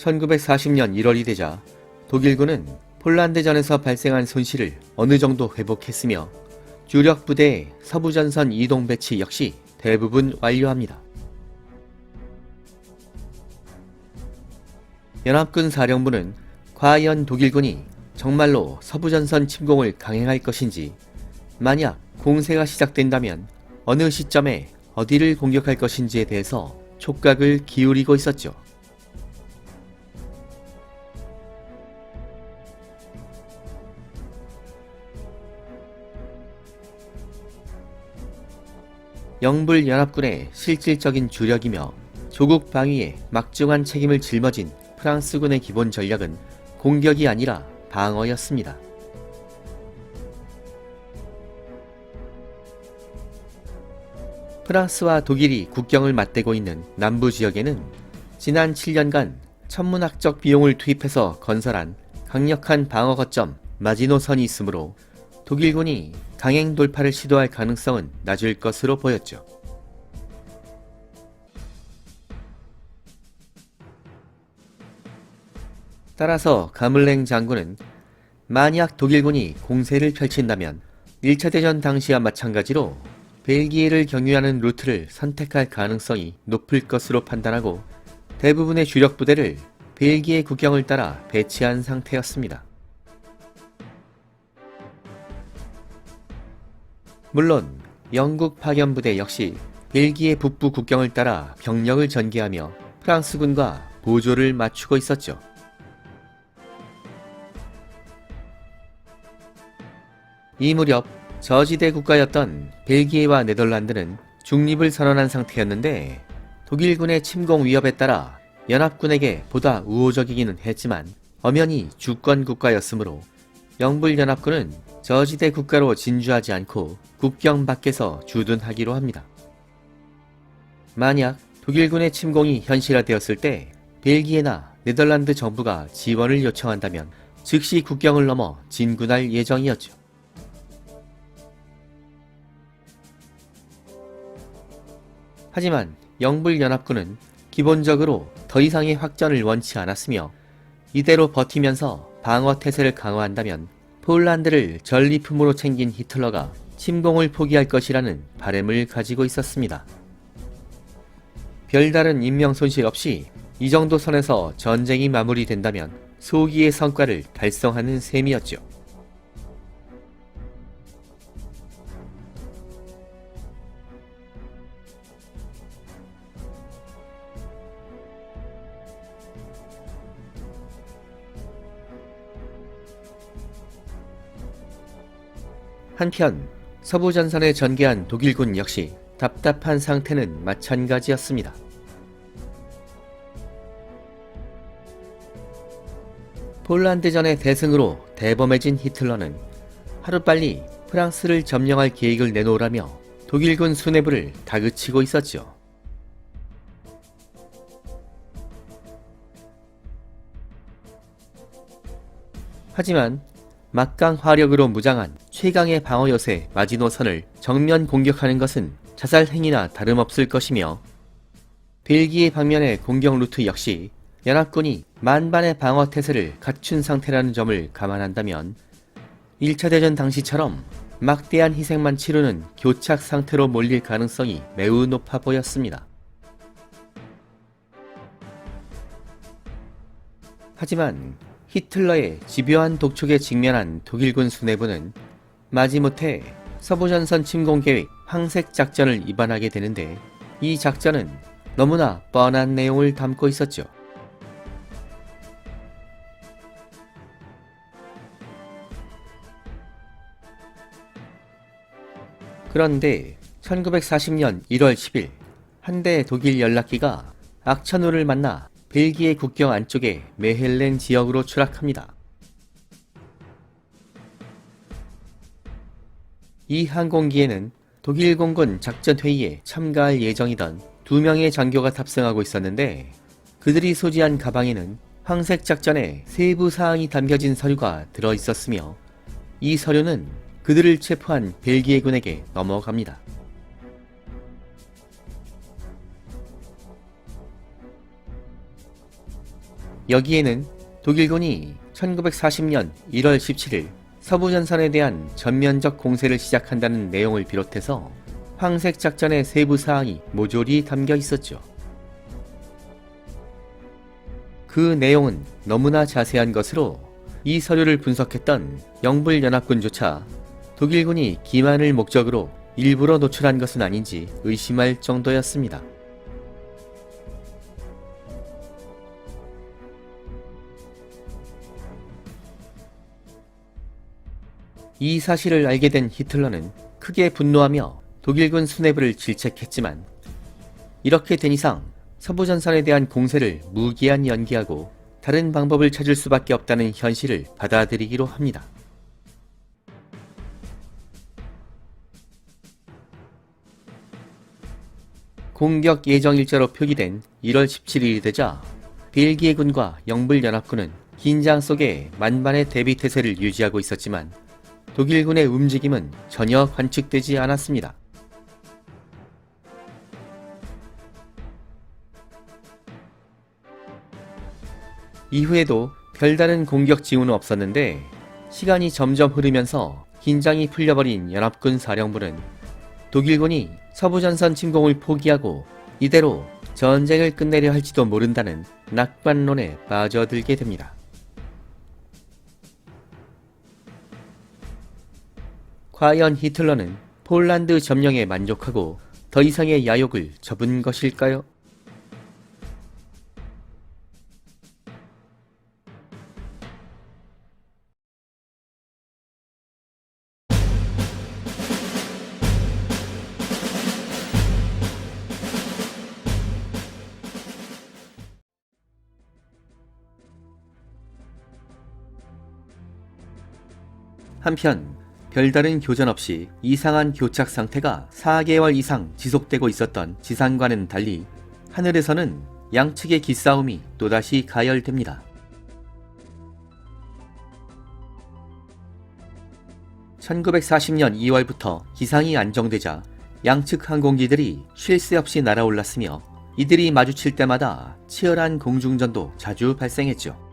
1940년 1월이 되자 독일군은 폴란드전에서 발생한 손실을 어느 정도 회복했으며 주력 부대의 서부전선 이동 배치 역시 대부분 완료합니다. 연합군 사령부는 과연 독일군이 정말로 서부전선 침공을 강행할 것인지, 만약 공세가 시작된다면 어느 시점에 어디를 공격할 것인지에 대해서 촉각을 기울이고 있었죠. 영불 연합군의 실질적인 주력이며 조국 방위에 막중한 책임을 짊어진 프랑스군의 기본 전략은 공격이 아니라 방어였습니다. 프랑스와 독일이 국경을 맞대고 있는 남부 지역에는 지난 7년간 천문학적 비용을 투입해서 건설한 강력한 방어 거점 마지노선이 있으므로 독일군이 강행 돌파를 시도할 가능성은 낮을 것으로 보였죠. 따라서 가물랭 장군은 만약 독일군이 공세를 펼친다면 1차 대전 당시와 마찬가지로 벨기에를 경유하는 루트를 선택할 가능성이 높을 것으로 판단하고 대부분의 주력 부대를 벨기에 국경을 따라 배치한 상태였습니다. 물론 영국 파견 부대 역시 벨기에 북부 국경을 따라 병력을 전개하며 프랑스군과 보조를 맞추고 있었죠. 이 무렵 저지대 국가였던 벨기에와 네덜란드는 중립을 선언한 상태였는데 독일군의 침공 위협에 따라 연합군에게 보다 우호적이기는 했지만 엄연히 주권 국가였으므로 영불연합군은 저지대 국가로 진주하지 않고 국경 밖에서 주둔하기로 합니다. 만약 독일군의 침공이 현실화되었을 때 벨기에나 네덜란드 정부가 지원을 요청한다면 즉시 국경을 넘어 진군할 예정이었죠. 하지만 영불연합군은 기본적으로 더 이상의 확전을 원치 않았으며 이대로 버티면서 방어 태세를 강화한다면 폴란드를 전리품으로 챙긴 히틀러가 침공을 포기할 것이라는 바램을 가지고 있었습니다. 별다른 인명 손실 없이 이 정도 선에서 전쟁이 마무리된다면 소기의 성과를 달성하는 셈이었죠. 한편 서부 전선에 전개한 독일군 역시 답답한 상태는 마찬가지였습니다. 폴란드전의 대승으로 대범해진 히틀러는 하루빨리 프랑스를 점령할 계획을 내놓으라며 독일군 수뇌부를 다그치고 있었죠. 하지만 막강 화력으로 무장한 최강의 방어 요새 마지노선을 정면 공격하는 것은 자살 행위나 다름없을 것이며 벨기에 방면의 공격 루트 역시 연합군이 만반의 방어 태세를 갖춘 상태라는 점을 감안한다면 1차 대전 당시처럼 막대한 희생만 치르는 교착 상태로 몰릴 가능성이 매우 높아 보였습니다. 하지만 히틀러의 집요한 독촉에 직면한 독일군 수뇌부는 마지못해 서부전선 침공 계획 황색 작전을 입안하게 되는데 이 작전은 너무나 뻔한 내용을 담고 있었죠. 그런데 1940년 1월 10일 한 대 독일 연락기가 악천후를 만나 벨기에 국경 안쪽의 메헬렌 지역으로 추락합니다. 이 항공기에는 독일 공군 작전회의에 참가할 예정이던 두 명의 장교가 탑승하고 있었는데 그들이 소지한 가방에는 황색 작전의 세부 사항이 담겨진 서류가 들어 있었으며 이 서류는 그들을 체포한 벨기에 군에게 넘어갑니다. 여기에는 독일군이 1940년 1월 17일 서부전선에 대한 전면적 공세를 시작한다는 내용을 비롯해서 황색 작전의 세부 사항이 모조리 담겨 있었죠. 그 내용은 너무나 자세한 것으로 이 서류를 분석했던 영불연합군조차 독일군이 기만을 목적으로 일부러 노출한 것은 아닌지 의심할 정도였습니다. 이 사실을 알게 된 히틀러는 크게 분노하며 독일군 수뇌부를 질책했지만 이렇게 된 이상 서부전선에 대한 공세를 무기한 연기하고 다른 방법을 찾을 수밖에 없다는 현실을 받아들이기로 합니다. 공격 예정 일자로 표기된 1월 17일이 되자 벨기에군과 영불연합군은 긴장 속에 만반의 대비 태세를 유지하고 있었지만 독일군의 움직임은 전혀 관측되지 않았습니다. 이후에도 별다른 공격 징후는 없었는데 시간이 점점 흐르면서 긴장이 풀려버린 연합군 사령부는 독일군이 서부전선 침공을 포기하고 이대로 전쟁을 끝내려 할지도 모른다는 낙관론에 빠져들게 됩니다. 과연 히틀러는 폴란드 점령에 만족하고 더 이상의 야욕을 접은 것일까요? 한편 별다른 교전 없이 이상한 교착 상태가 4개월 이상 지속되고 있었던 지상과는 달리 하늘에서는 양측의 기싸움이 또다시 가열됩니다. 1940년 2월부터 기상이 안정되자 양측 항공기들이 쉴 새 없이 날아올랐으며 이들이 마주칠 때마다 치열한 공중전도 자주 발생했죠.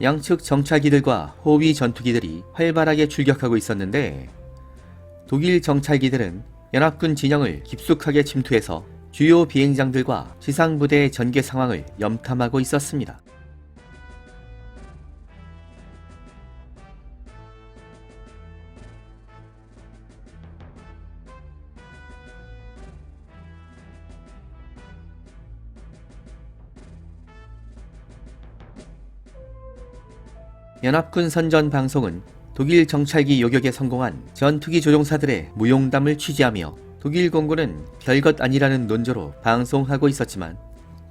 양측 정찰기들과 호위 전투기들이 활발하게 출격하고 있었는데 독일 정찰기들은 연합군 진영을 깊숙하게 침투해서 주요 비행장들과 지상부대의 전개 상황을 염탐하고 있었습니다. 연합군 선전 방송은 독일 정찰기 요격에 성공한 전투기 조종사들의 무용담을 취재하며 독일 공군은 별것 아니라는 논조로 방송하고 있었지만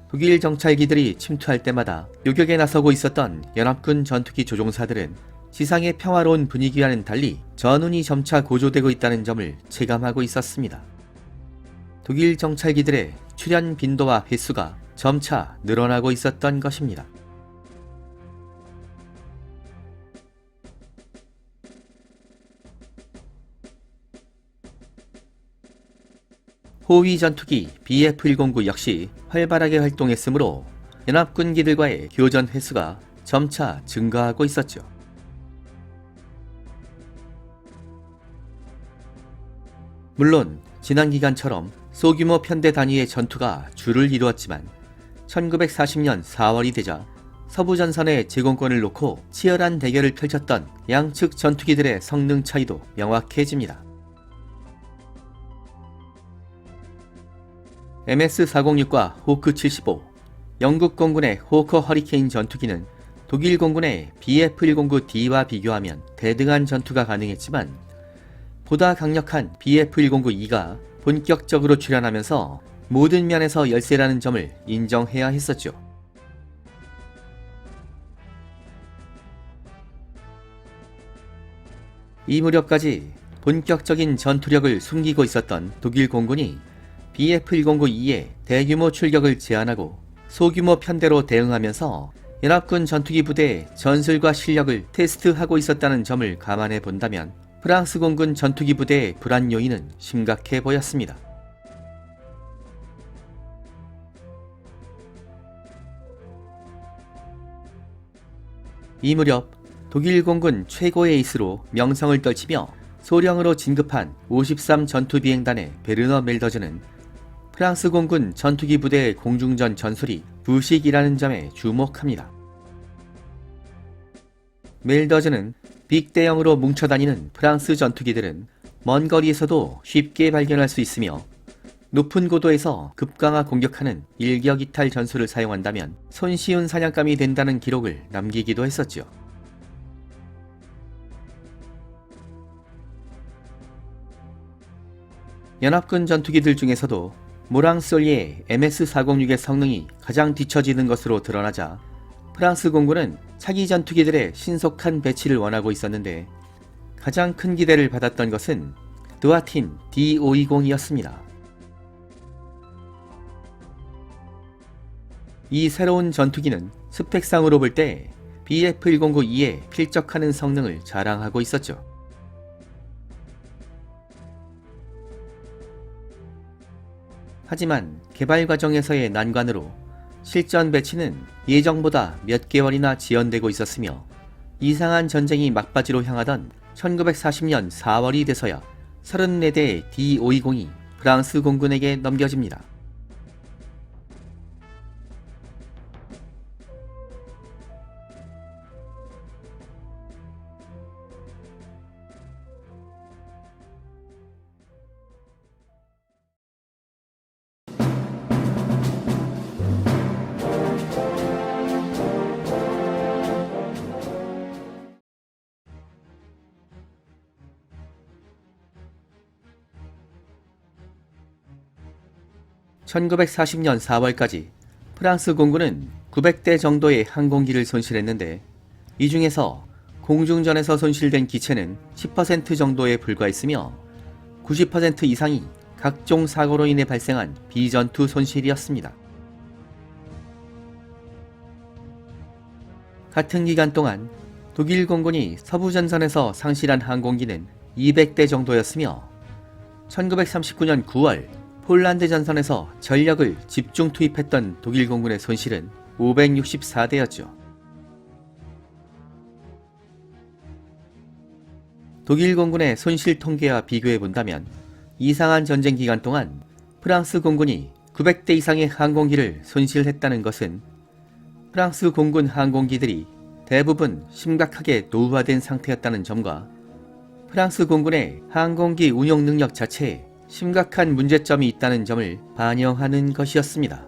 독일 정찰기들이 침투할 때마다 요격에 나서고 있었던 연합군 전투기 조종사들은 지상의 평화로운 분위기와는 달리 전운이 점차 고조되고 있다는 점을 체감하고 있었습니다. 독일 정찰기들의 출현 빈도와 횟수가 점차 늘어나고 있었던 것입니다. 호위 전투기 BF-109 역시 활발하게 활동했으므로 연합군 기들과의 교전 횟수가 점차 증가하고 있었죠. 물론 지난 기간처럼 소규모 편대 단위의 전투가 주를 이루었지만 1940년 4월이 되자 서부 전선의 제공권을 놓고 치열한 대결을 펼쳤던 양측 전투기들의 성능 차이도 명확해집니다. MS-406과 호크-75, 영국 공군의 호커 허리케인 전투기는 독일 공군의 BF-109D와 비교하면 대등한 전투가 가능했지만 보다 강력한 BF-109E가 본격적으로 출현하면서 모든 면에서 열세라는 점을 인정해야 했었죠. 이 무렵까지 본격적인 전투력을 숨기고 있었던 독일 공군이 BF-1092의 대규모 출격을 제한하고 소규모 편대로 대응하면서 연합군 전투기 부대의 전술과 실력을 테스트하고 있었다는 점을 감안해 본다면 프랑스 공군 전투기 부대의 불안 요인은 심각해 보였습니다. 이 무렵 독일 공군 최고의 에이스로 명성을 떨치며 소령으로 진급한 53 전투비행단의 베르너 멜더즈는 프랑스 공군 전투기 부대의 공중전 전술이 부식이라는 점에 주목합니다. 멜더즈는 빅대형으로 뭉쳐다니는 프랑스 전투기들은 먼 거리에서도 쉽게 발견할 수 있으며 높은 고도에서 급강하 공격하는 일격 이탈 전술을 사용한다면 손쉬운 사냥감이 된다는 기록을 남기기도 했었죠. 연합군 전투기들 중에서도 모랑솔리의 MS-406의 성능이 가장 뒤처지는 것으로 드러나자 프랑스 공군은 차기 전투기들의 신속한 배치를 원하고 있었는데 가장 큰 기대를 받았던 것은 드와틴 D520이었습니다. 이 새로운 전투기는 스펙상으로 볼 때 BF-109E에 필적하는 성능을 자랑하고 있었죠. 하지만 개발 과정에서의 난관으로 실전 배치는 예정보다 몇 개월이나 지연되고 있었으며 이상한 전쟁이 막바지로 향하던 1940년 4월이 돼서야 34대의 D520이 프랑스 공군에게 넘겨집니다. (1940년 4월까지) 프랑스 공군은 900대 정도의 항공기를 손실했는데 이 중에서 공중전에서 손실된 기체는 10% 정도에 불과했으며 90% 이상이 각종 사고로 인해 발생한 비전투 손실이었습니다. 같은 기간 동안 독일 공군이 서부전선에서 상실한 항공기는 200대 정도였으며 1939년 9월 폴란드 전선에서 전력을 집중 투입했던 독일 공군의 손실은 564대였죠. 독일 공군의 손실 통계와 비교해 본다면 이상한 전쟁 기간 동안 프랑스 공군이 900대 이상의 항공기를 손실했다는 것은 프랑스 공군 항공기들이 대부분 심각하게 노후화된 상태였다는 점과 프랑스 공군의 항공기 운용 능력 자체에 심각한 문제점이 있다는 점을 반영하는 것이었습니다.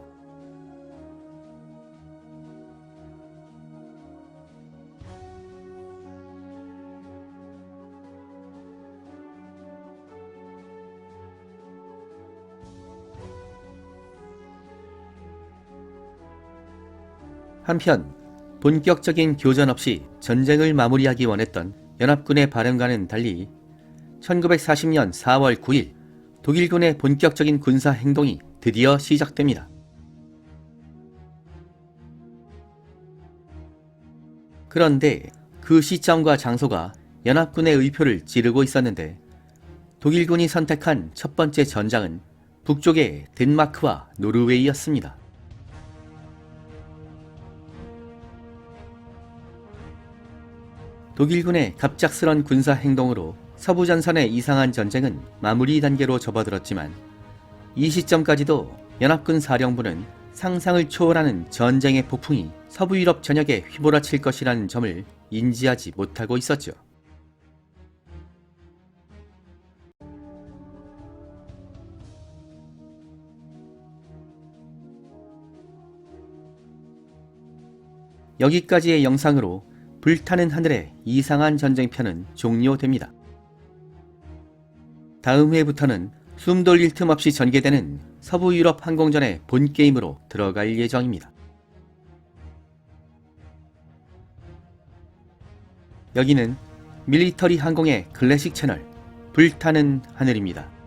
한편 본격적인 교전 없이 전쟁을 마무리하기 원했던 연합군의 바람과는 달리 1940년 4월 9일 독일군의 본격적인 군사 행동이 드디어 시작됩니다. 그런데 그 시점과 장소가 연합군의 의표를 찌르고 있었는데 독일군이 선택한 첫 번째 전장은 북쪽의 덴마크와 노르웨이였습니다. 독일군의 갑작스런 군사 행동으로 서부전선의 이상한 전쟁은 마무리 단계로 접어들었지만 이 시점까지도 연합군 사령부는 상상을 초월하는 전쟁의 폭풍이 서부 유럽 전역에 휘몰아칠 것이라는 점을 인지하지 못하고 있었죠. 여기까지의 영상으로 불타는 하늘의 이상한 전쟁편은 종료됩니다. 다음 회부터는 숨 돌릴 틈 없이 전개되는 서부 유럽 항공전의 본 게임으로 들어갈 예정입니다. 여기는 밀리터리 항공의 클래식 채널 불타는 하늘입니다.